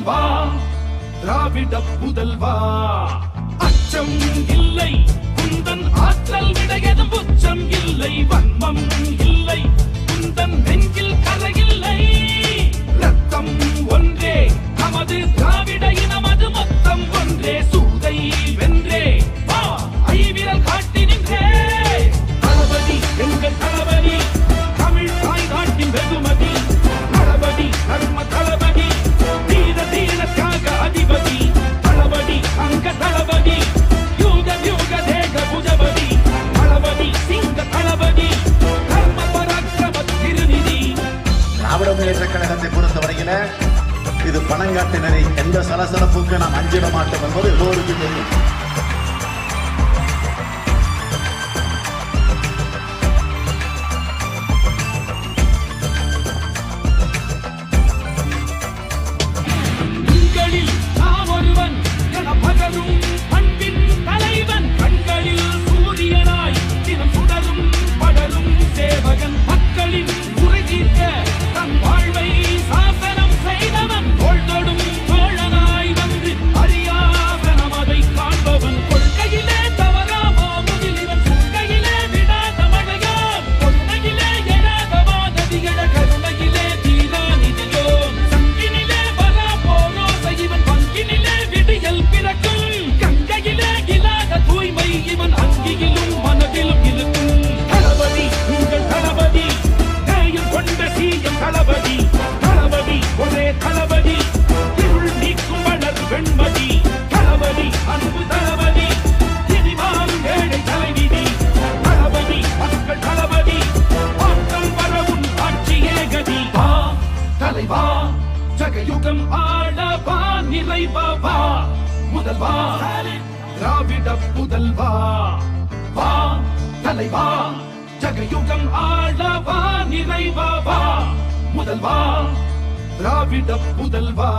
புதல்வா திராவிட புதல்வா. அச்சம் இல்லை குந்தன் ஆற்றல் விட எதும் உச்சம் இல்லை வன்மம் இல்லை குந்தன் நெஞ்சில் கரையில்லை ரத்தம் ஒன்றே நமது திராவிட இனமா? திணறி எந்த சலசலப்புக்கு நாம் அஞ்சிட மாட்டோம் என்பது எல்லோருக்கும் தெரியும். புதல்வா திராவிட புதல்வா.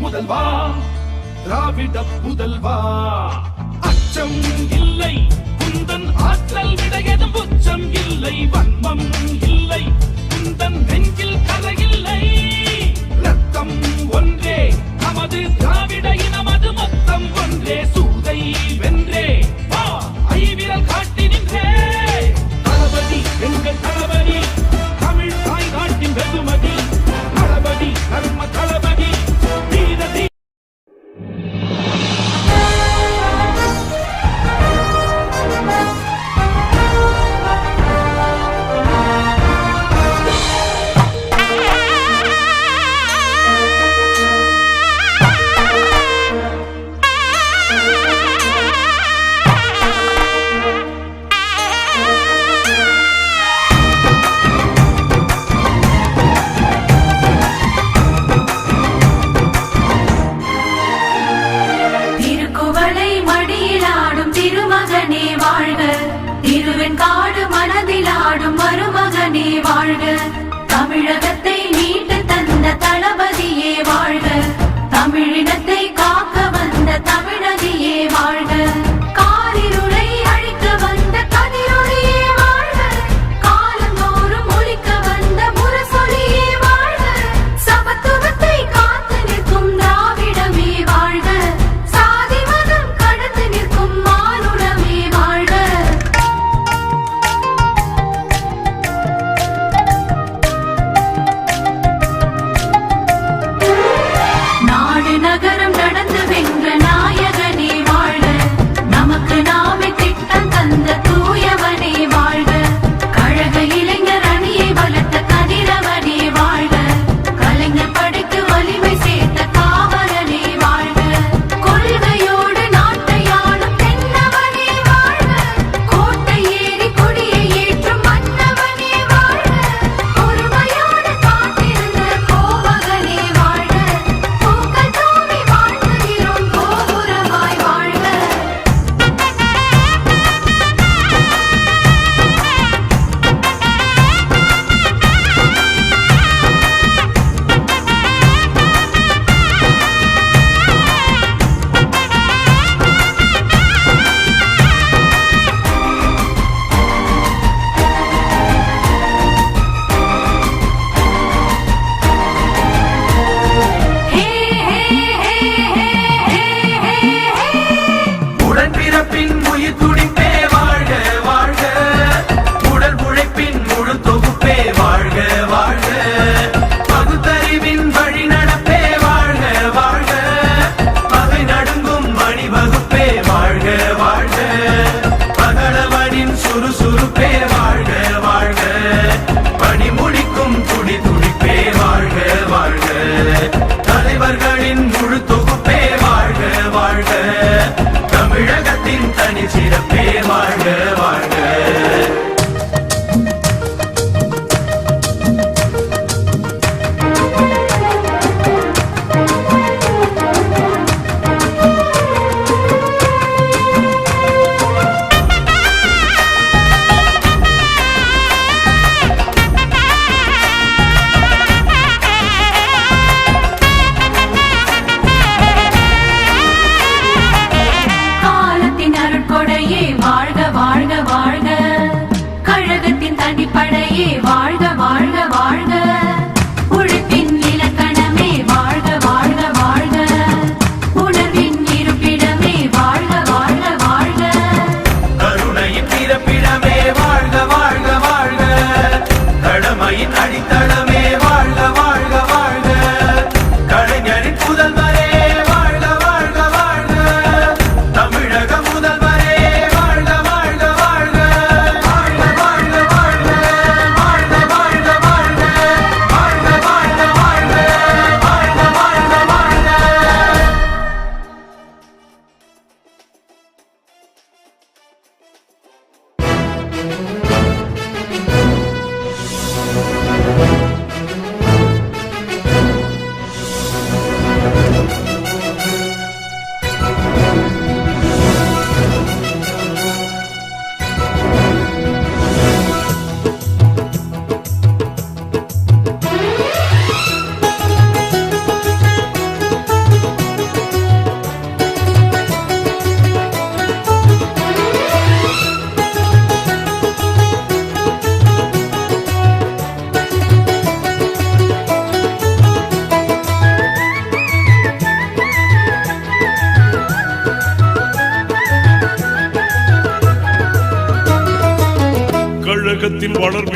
முதல்வா திராவிட முதல்வா. அச்சம் இல்லை.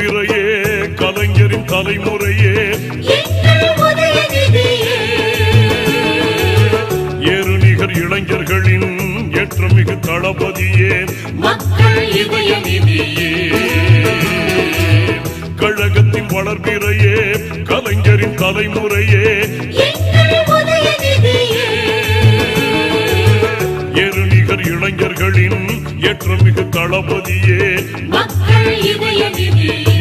முத்திரையே கலைஞரின் தலைமுறையே. ஏறுநிகர் இளைஞர்களின் ஏற்றமிகு தளபதியே. மக்கள் கழகத்தின் வளர்பிறையே கலைஞரின் தலைமுறையே. ஏறுநிகர் இளைஞர்களின் ஏற்றமிகு தளபதியே. மக்கள் இதய நிதியே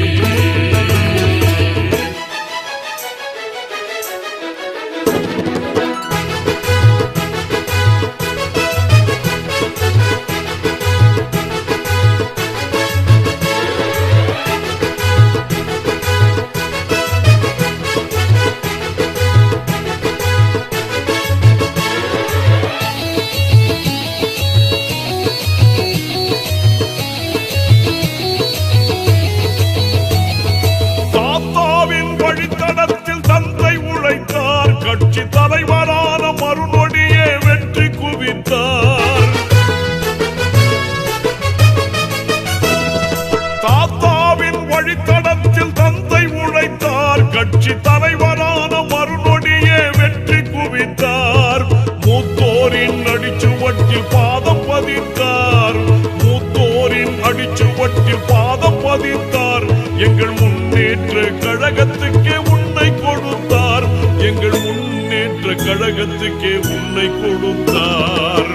அடிச்சுவட்டில் பாதம் பதித்தார் மூத்தோரின் அடிச்சுவட்டில் பாதம் பதித்தார் எங்கள் முன்னேற்ற கழகத்துக்கே உன்னை கொடுத்தார். எங்கள் முன்னேற்ற கழகத்துக்கே உன்னை கொடுத்தார்.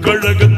கழக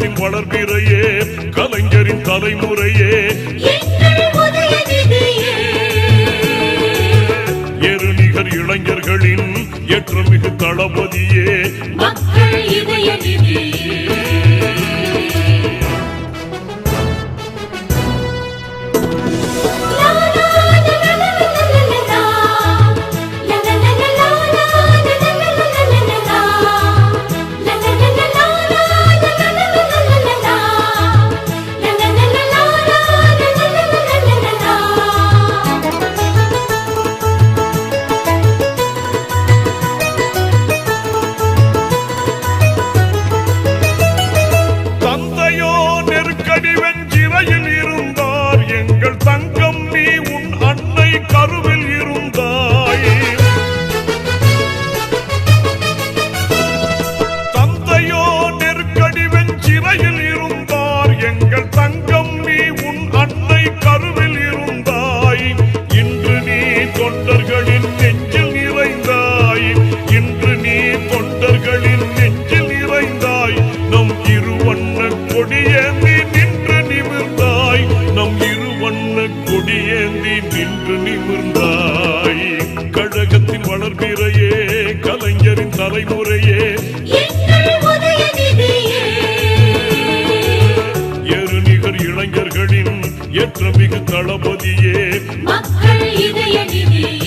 உணர்பிறையே கலைஞரின் தலைமுறையே. எருநிகர் இளைஞர்களின் ஏற்ற மிகு தளபதியே. மக்கள் இதய நிதியே.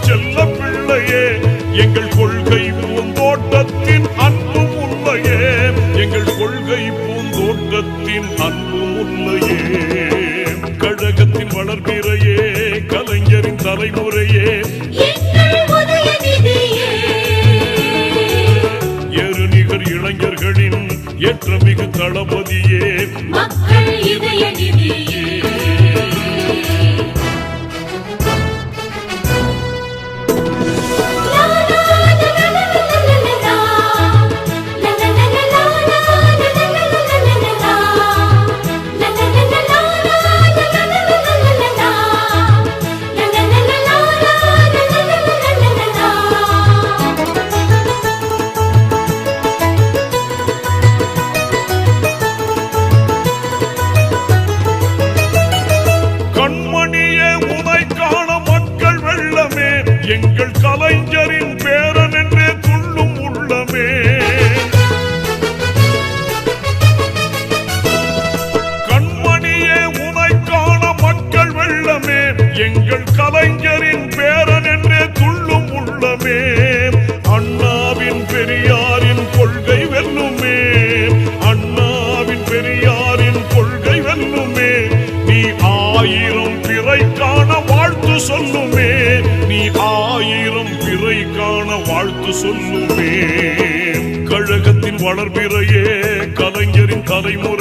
செல்ல பிள்ளையே எங்கள் கொள்கை பூந்தோட்டத்தில் சொல்லுமே கழகத்தின் வளர்பிறையே கலைஞரின் தலைமுறை